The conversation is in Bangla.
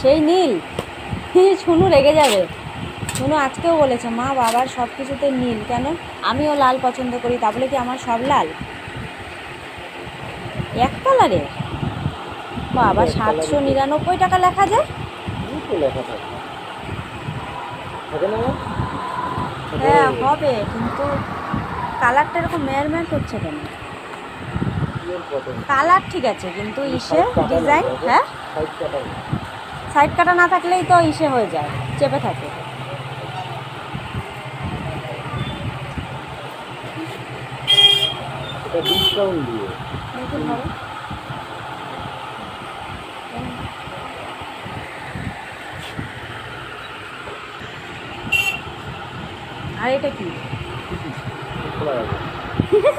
সেই নীল। শুনু রেগে যাবে। শুনু আজকেও বলেছে মা বাবার সব কিছুতে নীল। কেন? আমিও লাল পছন্দ করি তা বলে কি আমার সব লাল? এক কালারে বাবা সাতশো নিরানব্বই টাকা লেখা যায়? হ্যাঁ হবে কিন্তু কালারটা এরকম মেয়ার মেয়ার করছে কেন। কালার ঠিক আছে কিন্তু ইসে ডিজাইন হ্যাঁ? সাইড কাটা না থাকলেই তো ইসে হয়ে যায় চেপে থাকে। আর এটা কি?